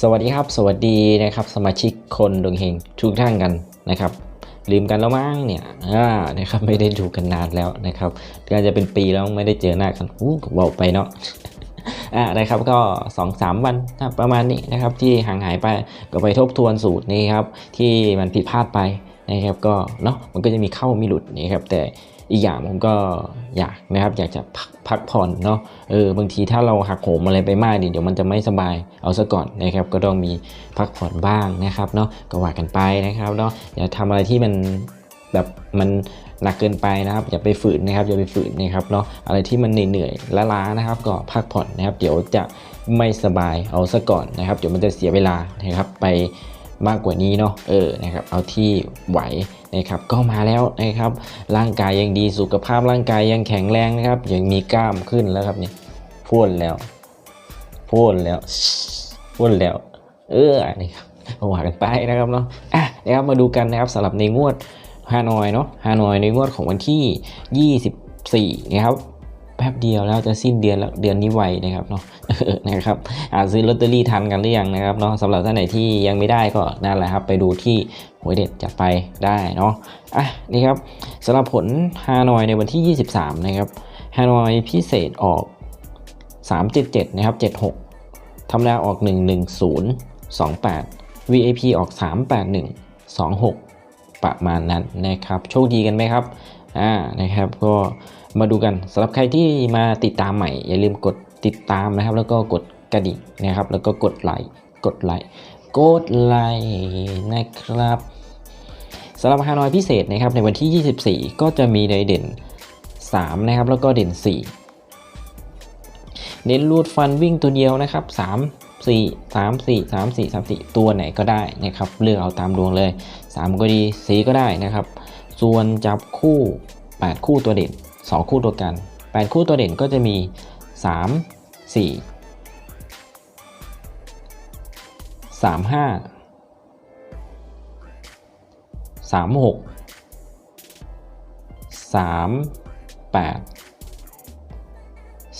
สวัสดีครับ สวัสดีนะครับ สมาชิกคนดวงเฮงทุกท่านกันนะครับ ลืมกันแล้วมั้งเนี่ยอ่านะครับไม่ได้ดูกันนานแล้วนะครับก็จะเป็นปีแล้วไม่ได้เจอหน้ากันอู้บอกไปเนาะอ่านะครับก็สองสามวันนะประมาณนี้นะครับที่ห่างหายไปก็ไปทบทวนสูตรนี้ครับที่มันผิดพลาดไปนะครับก็เนาะมันก็จะมีเข้ามีหลุดนี่ครับแต่ อีกอย่างผมก็อยากนะครับอยากจะพักพักผ่อนเนาะเออบางทีถ้าเราหักโหมอะไรไปมากนี่เดี๋ยวมันจะไม่สบายเอาซะก่อนนะครับ ก็ต้องมีพักผ่อนบ้างนะครับเนาะก็ว่ากันไปนะครับเนาะอย่าทำอะไรที่มันแบบมันหนักเกินไปนะครับ อย่าไปฝืนนะครับอย่าไปฝืนนะครับเนาะอะไรที่มันเหนื่อยๆล้าๆนะครับ ก็พักผ่อนนะครับ เดี๋ยวจะไม่สบายเอาซะก่อนนะครับ เดี๋ยวมันจะเสียเวลานะครับไป มากกว่านี้เนาะเออนะครับเอาที่ไหวนะครับก็มาแล้วนะครับ ร่างกายยังดีสุขภาพร่างกายยังแข็งแรงนะครับ ยังมีกล้ามขึ้นแล้วครับเนี่ยพูดแล้วพูดแล้วพูดแล้ว เออนี่ครับว่ากันไปนะครับเนาะอะนะครับมาดูกันนะครับสำหรับในงวดฮานอยเนาะฮานอยในงวดของวันที่ 24นะครับ ป๊บเดียวแล้วจะสิ้นเดือนแล้วเดือนนี้ไวนะครับเนาะนะครับอาซื้อลอตเตอรี่ทันกันหรือยังนะครับเนาะสำหรับท่านไหนที่ยังไม่ได้ก็นั่นแหละครับไปดูที่หวยเด็ดจัดไปได้เนาะอะนี่ครับสำหรับผลฮานอยในวันที่ 23 นะครับฮานอยพิเศษออก 377 นะครับ 76ธรรมดาออก 110 28 VIP ออก 381 26 ประมาณนั้นนะครับ โชคดีกันไหมครับอ่านะครับก็ มาดูกันสำหรับใครที่มาติดตามใหม่ อย่าลืมกดติดตามนะครับ แล้วก็กดกระดิ่งนะครับ แล้วก็กดไลค์กดไลค์กดไลค์นะครับสำหรับฮานอยพิเศษนะครับในวันที่ 24 ก็จะมีในเด่น 3 นะครับ แล้วก็เด่น 4 เน้นรูดฟันวิ่งตัวเดียวนะครับ 3 4 3 4 3 4 3 4 ตัวไหนก็ได้นะครับ เลือกเอาตามดวงเลย 3 ก็ดี 4 ก็ได้นะครับ ส่วนจับคู่ 8 คู่ตัวเด่น 2 คู่ตัวกัน 8 คู่ตัวเด่นก็จะมี 3 4 3 5 3 6 3 8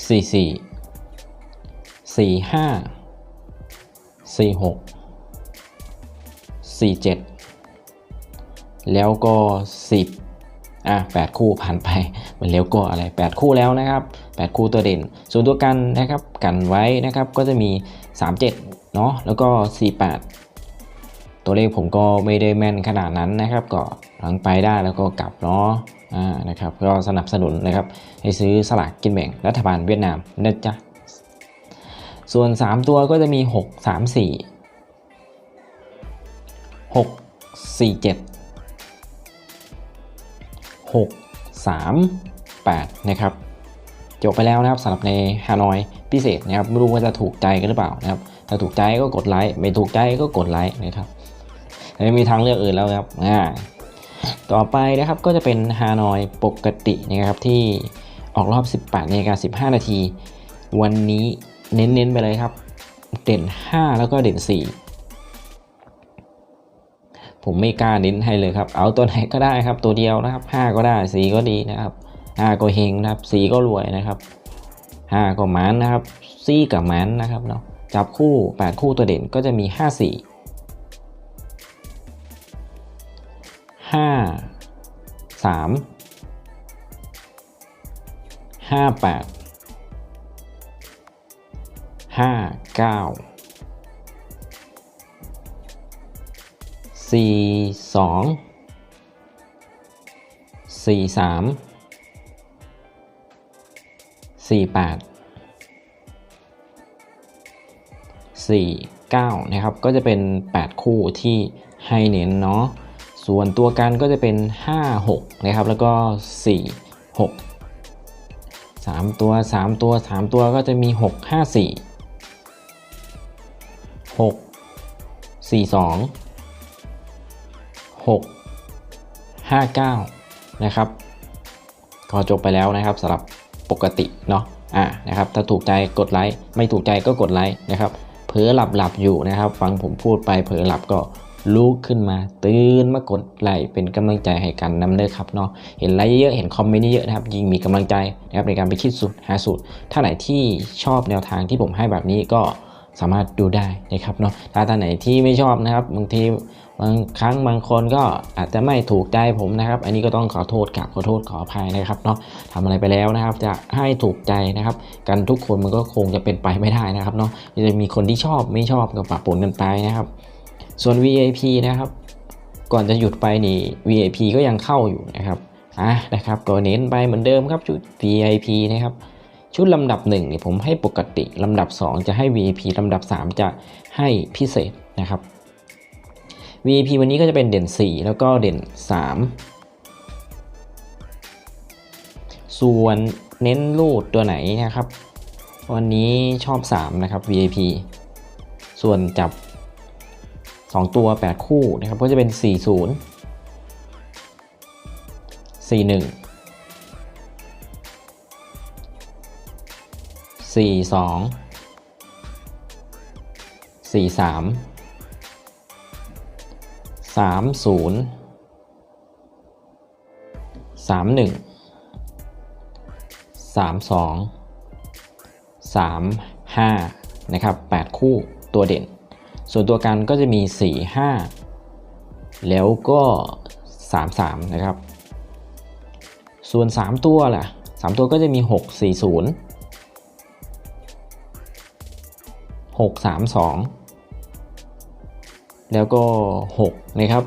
4 4สี่ห้าสี่หกสี่เจ็ดแล้วก็สิบ อะแปดคู่ผ่านไปมันแล้วก็อะไรแปดคู่แล้วนะครับแปดคู่ตัวเด่น ส่วนตัวกันนะครับกันไว้นะครับก็จะมีสามเนาะแล้วก็สี่แปดตัวเลขผมก็ไม่ได้แม่นขนาดนั้นนะครับก็หลังไปได้แล้วก็กลับเนาะอ่านะครับก็สนับสนุนนะครับให้ซื้อสลากกินแบ่งรัฐบาลเวียดนามนะจ๊ะส่วน 3 ตัวก็จะมี 6 3 4 6 4 7 6 3 8 นะครับจบไปแล้วนะครับสำหรับในฮานอยพิเศษนะครับไม่รู้ว่าจะถูกใจกันหรือเปล่านะครับถ้าถูกใจก็กดไลค์ไม่ถูกใจก็กดไลค์นะครับไม่มีทางเลือกอื่นแล้วครับอ่าต่อไปนะครับก็จะเป็นฮานอยปกตินะครับที่ออกรอบ 18นาฬิกา15 นาที วันนี้เน้นๆไปเลยครับ เด่น 5 แล้วก็เด่น 4 ผมไม่กล้าเน้นให้เลยครับ เอาตัวไหนก็ได้ครับ ตัวเดียวนะครับ 5 ก็ได้ 4 ก็ดีนะครับ5ก็เฮงนะครับ 4 ก็รวยนะครับ 5 ก็มันนะครับซี่กับมันนะครับเนาะจับคู่ 8 คู่ตัวเด่นก็จะมี 5 4 5 3 5 8 5 9 สี่สองสี่สามสี่แปดสี่เก้านะครับ ก็จะเป็น 8 คู่ที่ให้เน้นเนาะ ส่วนตัวกันก็จะเป็น 5 6 นะครับ แล้วก็ 4 6 3 ตัว 3 ตัว 3 ตัวก็จะมี 6 5 4 6 4 2 6 5 9 นะครับ ก็จบไปแล้วนะครับสำหรับปกติเนาะอ่านะครับ ถ้าถูกใจกดไลค์ไม่ถูกใจก็กดไลค์นะครับเผลอหลับหลับอยู่นะครับ ฟังผมพูดไปเผลอหลับก็ลุกขึ้นมาตื่นมากดไลค์เป็นกำลังใจให้กันนำเด้อครับเนาะเห็นไลค์เยอะเห็นคอมเมนต์เยอะนะครับยิ่งมีกำลังใจนะครับในการไปคิดสูตรหาสูตร ถ้าไหนที่ชอบแนวทางที่ผมให้แบบนี้ก็ สามารถดูได้นะครับเนาะถ้าท่านไหนที่ไม่ชอบนะครับบางทีบางครั้งบางคนก็อาจจะไม่ถูกใจผมนะครับ อันนี้ก็ต้องขอโทษกับขอโทษขออภัยนะครับเนาะทำอะไรไปแล้วนะครับ จะให้ถูกใจนะครับ กันทุกคนมันก็คงจะเป็นไปไม่ได้นะครับเนาะจะมีคนที่ชอบไม่ชอบก็ปะปนกันไปนะครับ ส่วน VIP นะครับ ก่อนจะหยุดไปนี่ VIP ก็ยังเข้าอยู่นะครับอะนะครับก็เน้นไปเหมือนเดิมครับชุด VIP นะครับ ชุดลำดับ1เนี่ยผมให้ปกติ ลำดับ 2 จะให้ VIP ลำดับ 3 จะให้พิเศษนะครับ VIP วันนี้ก็จะเป็นเด่น 4 แล้วก็เด่น 3 ส่วนเน้นรูดตัวไหนนะครับ วันนี้ชอบ 3 นะครับ VIP ส่วนจับ 2 ตัว 8 คู่นะครับ ก็จะเป็น 40 41 สี่สองสี่สามสามศูนย์สามหนึ่งสามสองสามห้านะครับแปดคู่ตัวเด่น ส่วนตัวกันก็จะมีสี่ห้าแล้วก็สามสามนะครับ ส่วน3ตัวล่ะ3ตัวก็จะมี6 4 0 6 3 2 แล้วก็ 6 นะครับ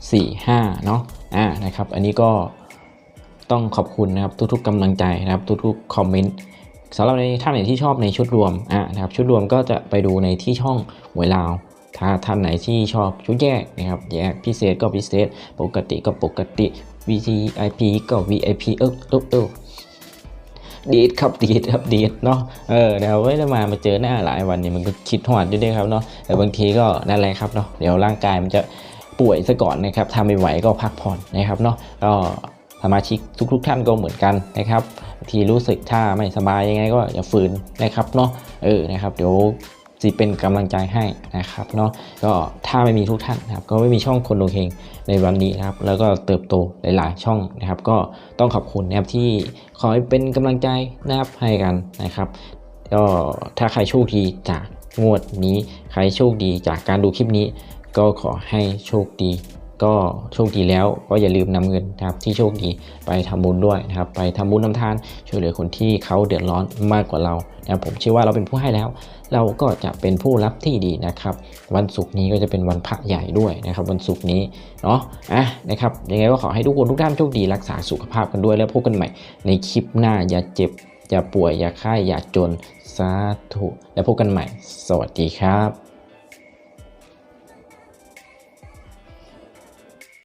4 5 เนาะอ่านะครับ อันนี้ก็ต้องขอบคุณนะครับทุกๆกำลังใจนะครับทุกๆคอมเมนต์สำหรับในท่านไหนที่ชอบในชุดรวมอ่านะครับชุดรวมก็จะไปดูในที่ช่องหวยลาวถ้าท่านไหนที่ชอบชุดแยกนะครับแยกพิเศษก็พิเศษ ปกติก็ปกติ VIP ก็ VIP เออเออเออ ดีดครับดีดครับดีดเนาะเออเดี๋ยวไม่ได้มามาเจอหน้าหลายวันเนี่ยมันก็คิดหอดอยู่ด้วยครับเนาะแต่บางทีก็นั่นแหละครับเนาะเดี๋ยวร่างกายมันจะป่วยซะก่อนนะครับทำไม่ไหวก็พักผ่อนนะครับเนาะก็สมาชิกทุก ๆ ท่านก็เหมือนกันนะครับ ทีรู้สึกถ้าไม่สบายยังไงก็อย่าฝืนนะครับเนาะเออนะครับเดี๋ยว จะเป็นกำลังใจให้นะครับเนาะก็ถ้าไม่มีทุกท่านนะครับก็ไม่มีช่องคนดวงเฮงในวันนี้นะครับ แล้วก็เติบโตหลายๆ ช่องนะครับ ก็ต้องขอบคุณนะครับที่คอยเป็นกำลังใจนะครับให้กันนะครับก็ถ้าใครโชคดีจากงวดนี้ ใครโชคดีจากการดูคลิปนี้ ก็ขอให้โชคดี ก็โชคดีแล้วก็อย่าลืมนำเงินนะครับที่โชคดีไปทำบุญด้วยนะครับ ไปทำบุญทำทานช่วยเหลือคนที่เขาเดือดร้อนมากกว่าเรานะผมเชื่อว่าเราเป็นผู้ให้แล้ว เราก็จะเป็นผู้รับที่ดีนะครับ วันศุกร์นี้ก็จะเป็นวันพระใหญ่ด้วยนะครับ วันศุกร์นี้เนาะอะนะครับยังไงก็ขอให้ทุกคนทุกท่านโชคดีรักษาสุขภาพกันด้วยแล้วพบกันใหม่ ในคลิปหน้าอย่าเจ็บ อย่าป่วยอย่าไข้อย่าจนสาธุแล้วพบกันใหม่ สวัสดีครับ